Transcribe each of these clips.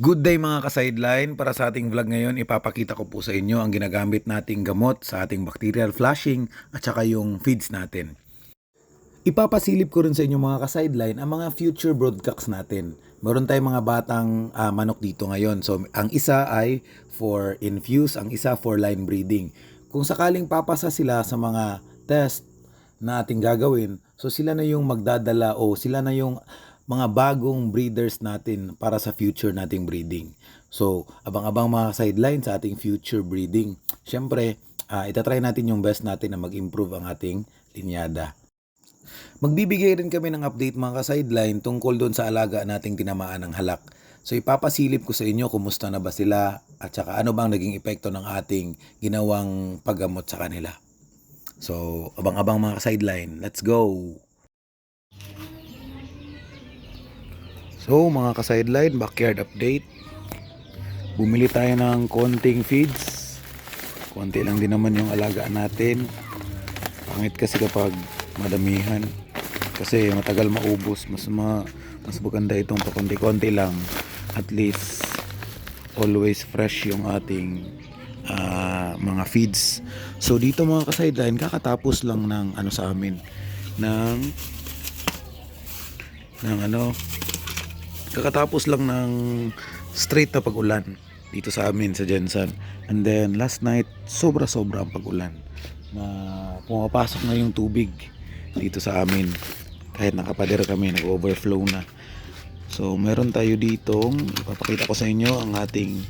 Good day mga ka-sideline. Para sa ating vlog ngayon, ipapakita ko po sa inyo ang ginagamit nating gamot sa ating bacterial flushing at saka yung feeds natin. Ipapasilip ko rin sa inyo mga ka-sideline ang mga future broadcasts natin. Meron tayong mga batang ah, manok dito ngayon. So, ang isa ay for infuse, ang isa for line breeding. Kung sakaling papasa sila sa mga test na ating gagawin, so sila na yung magdadala o sila na yung mga bagong breeders natin para sa future nating breeding. So, abang-abang mga sideline sa ating future breeding. Siyempre, ah, itatry natin yung best natin na mag-improve ang ating linyada. Magbibigay rin kami ng update mga ka-sideline tungkol doon sa alaga nating tinamaan ng halak. So ipapasilip ko sa inyo kumusta na ba sila at saka ano bang naging epekto ng ating ginawang paggamot sa kanila. So abang-abang mga ka-sideline, let's go! So mga ka-sideline, backyard update. Bumili tayo ng konting feeds. Konti lang din naman yung alaga natin. Pangit kasi kapag madamihan. Kasi matagal maubos. Mas ma, mas maganda itong pakonti-konti lang. At least always fresh yung ating ah, mga feeds. So dito mga ka-sideline, kakatapos lang ng ano sa amin ng ng ano kakatapos lang ng straight na pag-ulan dito sa amin sa Jensen. And then last night, sobra-sobra ang pag-ulan na pumapasok na yung tubig dito sa amin. Kahit nakapader kami, nag-overflow na. So meron tayo ditong, ipapakita ko sa inyo ang ating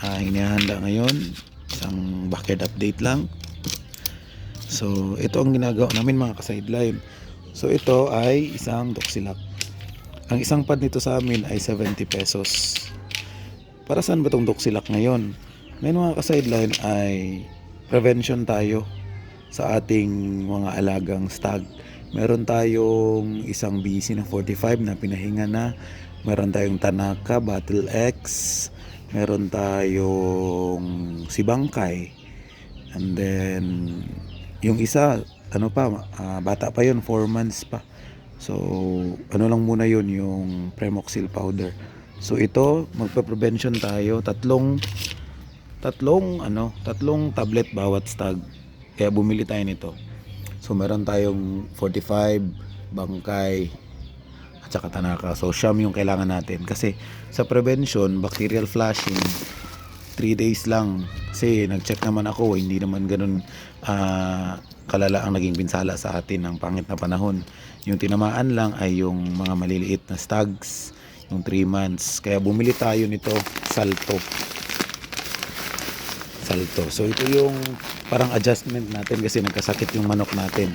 uh, hinihanda ngayon. Isang backyard update lang. So ito ang ginagawa namin mga ka-sideline. So ito ay isang doxilak. Ang isang pad nito sa amin ay 70 pesos. Para saan ba itong doxilak ngayon? Ngayon mga ka-sideline ay prevention tayo sa ating mga alagang stag. Meron tayong isang BC na 45 na pinahinga na. Meron tayong Tanaka Battle X. Meron tayong si Bangkay. And then yung isa ano pa ah, bata pa yun 4 months pa. So, ano lang muna yun, yung Premoxil powder. So, ito, magpa-prevention tayo. Tatlong, tatlong, ano, tatlong tablet bawat stag. Kaya bumili tayo nito. So, meron tayong 45, bangkay, at saka tanaka. So, siyam yung kailangan natin. Kasi, sa prevention, bacterial flushing, 3 days lang. Kasi, nag-check naman ako, hindi naman ganun ah, kalala ang naging pinsala sa atin ng pangit na panahon. Yung tinamaan lang ay yung mga maliliit na stags, yung 3 months. Kaya bumili tayo nito, salto. Salto. So ito yung parang adjustment natin kasi nagkasakit yung manok natin.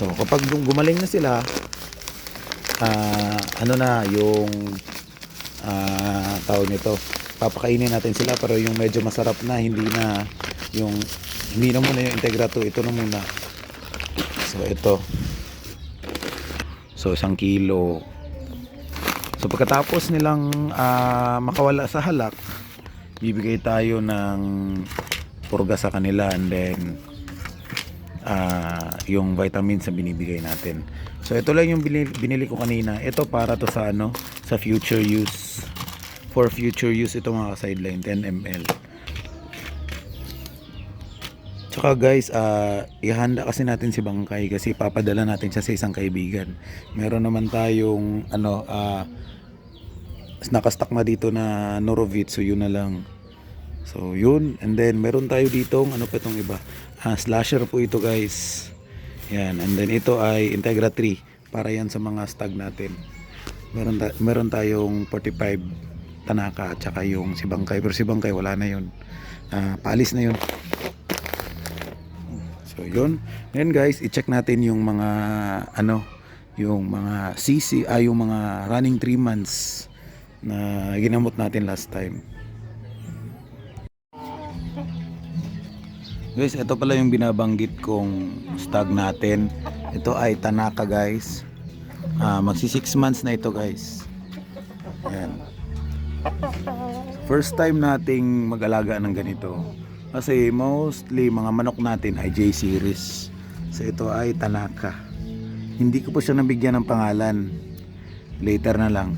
So kapag gum- gumaling na sila, ah, ano na yung ah, tawag nito, papakainin natin sila pero yung medyo masarap na, hindi na yung hindi na muna yung Integra 2, ito na muna. So ito. So isang kilo. So pagkatapos nilang ah, makawala sa halak, bibigay tayo ng purga sa kanila and then ah, yung vitamins na binibigay natin. So ito lang yung binili, binili ko kanina. Ito para to sa ano, sa future use. For future use ito mga sideline 10 ml. Tsaka guys, ah ihanda kasi natin si Bangkay kasi papadala natin siya sa isang kaibigan. Meron naman tayong ano ah nakastock na dito na Norovit so yun na lang. So yun and then meron tayo ditong ano pa itong iba. Ah, slasher po ito guys. Yan and then ito ay Integra 3 para yan sa mga stag natin. Meron ta- meron tayong 45 Tanaka at saka yung si Bangkay pero si Bangkay wala na yun. Ah, paalis na yun. Yun. Ngayon guys, i-check natin yung mga ano, yung mga CC ay yung mga running 3 months na ginamot natin last time. Guys, ito pala yung binabanggit kong stag natin. Ito ay Tanaka guys. Ah, magsi 6 months na ito guys. Ayan. First time nating mag-alaga ng ganito. Kasi mostly mga manok natin ay J series. So ito ay Tanaka. Hindi ko po siya nabigyan ng pangalan. Later na lang.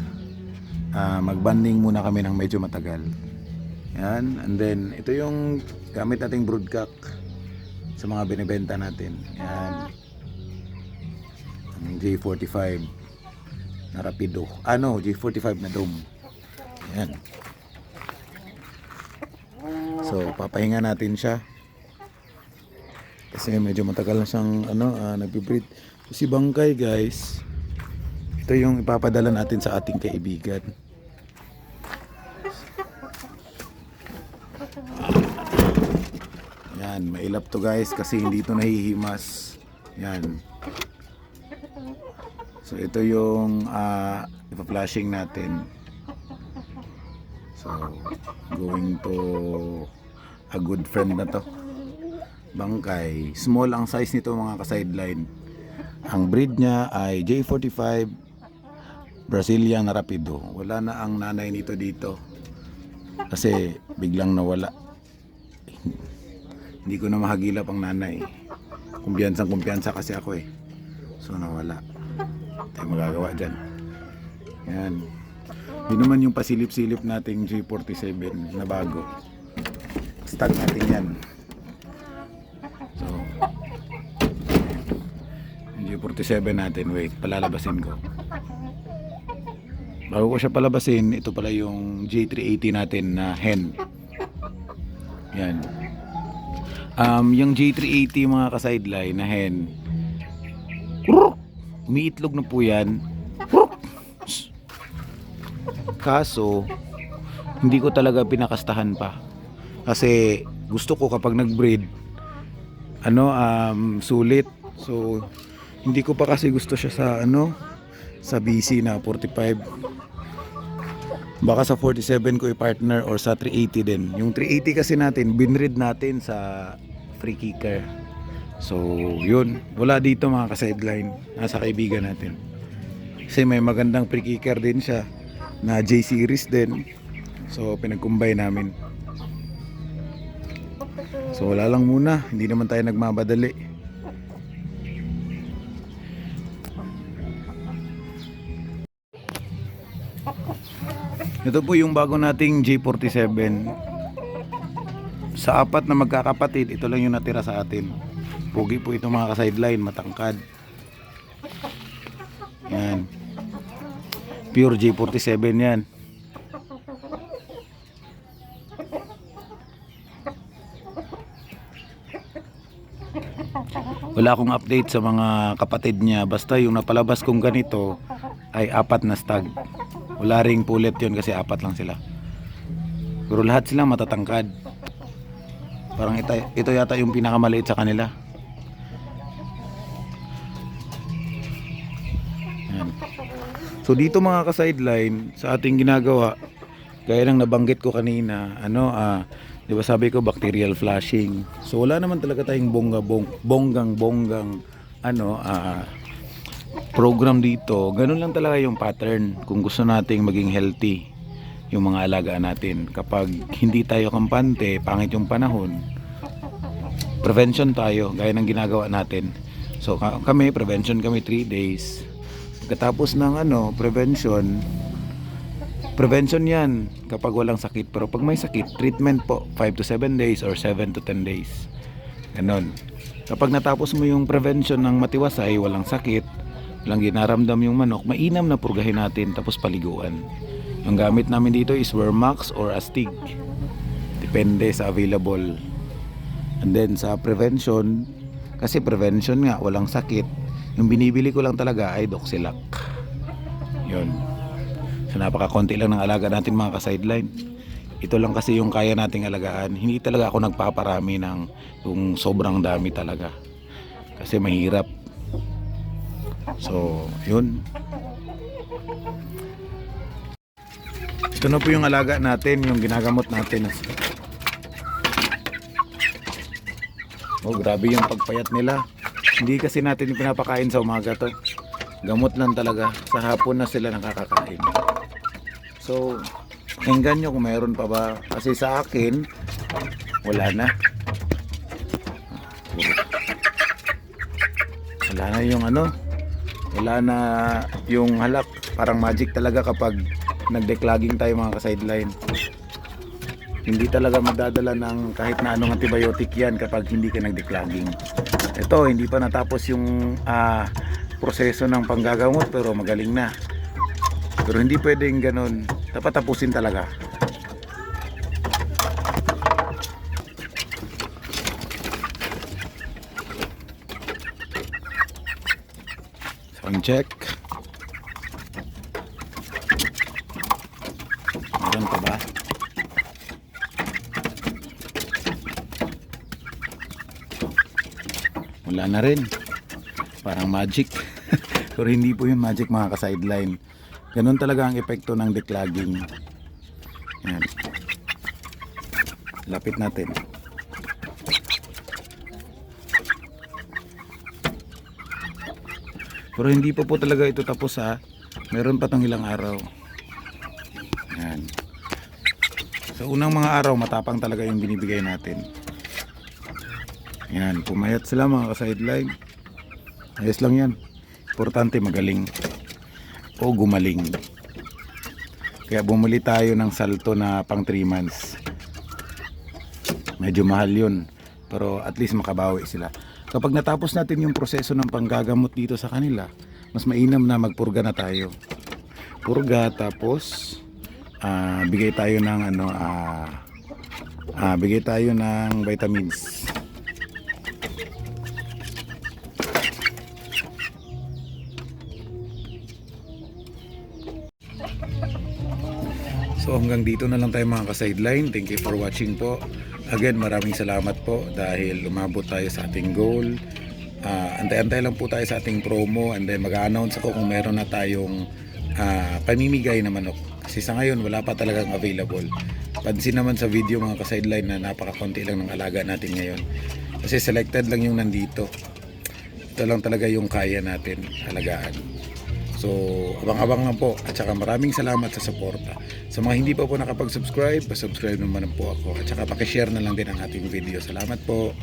ah, magbanding muna kami ng medyo matagal. Yan. And then, ito yung gamit nating broodcock sa mga binibenta natin. Yan. Ang J45 na rapido. Ano, J45 na dome. Yan. So, papahinga natin siya. Kasi medyo matagal na siyang ano, uh, nagbe-breed. Si Bangkay, guys. Ito yung ipapadala natin sa ating kaibigan. Yan, mailap to guys kasi hindi to nahihimas. Yan. So ito yung uh, ipa-flashing natin. So going to a good friend na to. Bangkay. Small ang size nito mga ka-sideline. Ang breed niya ay J45 Brazilian Rapido. Wala na ang nanay nito dito. Kasi biglang nawala. Hindi ko na mahagilap ang nanay. Kumpiyansang kumpiyansa kasi ako eh. So nawala. Tayo magagawa dyan. Yan. Hindi naman yung pasilip-silip nating G47 na bago. Stag natin yan. So, yung G47 natin, wait, palalabasin ko. Bago ko siya palabasin, ito pala yung J380 natin na hen. Yan. Um, yung J380 mga ka-sideline na hen, umiitlog na po yan. Kaso, hindi ko talaga pinakastahan pa. Kasi gusto ko kapag nag-breed, ano, um, sulit. So, hindi ko pa kasi gusto siya sa ano, sa BC na 45. Baka sa 47 ko i-partner or sa 380 din. Yung 380 kasi natin, binread natin sa free kicker. So, yun. Wala dito mga ka-sideline. Nasa kaibigan natin. Kasi may magandang free kicker din siya na J series din. So, pinag-combine namin. So, wala lang muna. Hindi naman tayo nagmamadali. Ito po yung bago nating J47. Sa apat na magkakapatid, ito lang yung natira sa atin. Pugi po ito mga ka-sideline, matangkad. Yan. Pure J47 yan. Wala akong update sa mga kapatid niya. Basta yung napalabas kong ganito ay apat na stag. Wala ring pulit yun kasi apat lang sila. Pero lahat sila matatangkad. Parang ito, ito yata yung pinakamaliit sa kanila. Yan. So dito mga ka-sideline sa ating ginagawa, gaya ng nabanggit ko kanina, ano ah, 'di ba sabi ko bacterial flushing. So wala naman talaga tayong bongga bong, bonggang bonggang ano ah program dito. Ganun lang talaga yung pattern kung gusto nating maging healthy yung mga alaga natin. Kapag hindi tayo kampante, pangit yung panahon, prevention tayo gaya ng ginagawa natin. So ka- kami prevention kami 3 days. Pagkatapos ng ano, prevention, prevention 'yan kapag walang sakit. Pero pag may sakit, treatment po 5 to 7 days or 7 to 10 days. Ganon. Kapag natapos mo yung prevention ng matiwasay, walang sakit, walang ginaramdam yung manok, mainam na purgahin natin tapos paliguan. Yung gamit namin dito is Wermax or Astig. Depende sa available. And then sa prevention, kasi prevention nga, walang sakit. Yung binibili ko lang talaga ay Doxilac. Yun. So napaka-konti lang ng alaga natin mga ka-sideline. Ito lang kasi yung kaya nating alagaan. Hindi talaga ako nagpaparami ng yung sobrang dami talaga. Kasi mahirap. So, yun. Ito na po yung alaga natin, yung ginagamot natin. Oh, grabe yung pagpayat nila. Hindi kasi natin pinapakain sa umaga to. Gamot lang talaga. Sa hapon na sila nakakakain. So, hinggan nyo kung mayroon pa ba. Kasi sa akin, wala na. Wala na yung ano. Wala na yung halak. Parang magic talaga kapag nagdeclogging tayo mga ka-sideline. Hindi talaga madadala ng kahit na anong antibiotic yan kapag hindi ka nagdeclogging. Ito, hindi pa natapos yung ah, proseso ng panggagamot pero magaling na. Pero hindi pwedeng ganun. Dapat tapusin talaga. Sound check. Meron pa ba? Wala na rin. Parang magic. Pero hindi po yung magic mga ka-sideline. Ganun talaga ang epekto ng declogging. Yan. Lapit natin. Pero hindi pa po talaga ito tapos ha. Meron pa tong ilang araw. Yan. Sa unang mga araw, matapang talaga yung binibigay natin. Yan, pumayat sila mga ka-sideline. Ayos lang yan. Importante magaling. O gumaling. Kaya bumili tayo ng salto na pang 3 months. Medyo mahal yun. Pero at least makabawi sila. Kapag natapos natin yung proseso ng panggagamot dito sa kanila, mas mainam na magpurga na tayo. Purga tapos ah, bigay tayo ng ano ah, ah, bigay tayo ng vitamins. So hanggang dito na lang tayo mga ka-sideline. Thank you for watching po. Again, maraming salamat po dahil umabot tayo sa ating goal. Ah, antay-antay lang po tayo sa ating promo and then mag-announce ako kung meron na tayong ah, pamimigay na manok. Kasi sa ngayon wala pa talagang available. Pansin naman sa video mga ka-sideline na napakakonti lang ng alaga natin ngayon. Kasi selected lang yung nandito. Ito lang talaga yung kaya natin alagaan. So, abang-abang lang po. At saka maraming salamat sa suporta. Sa mga hindi pa po nakapag-subscribe, pa-subscribe naman po ako. At saka pakishare na lang din ang ating video. Salamat po.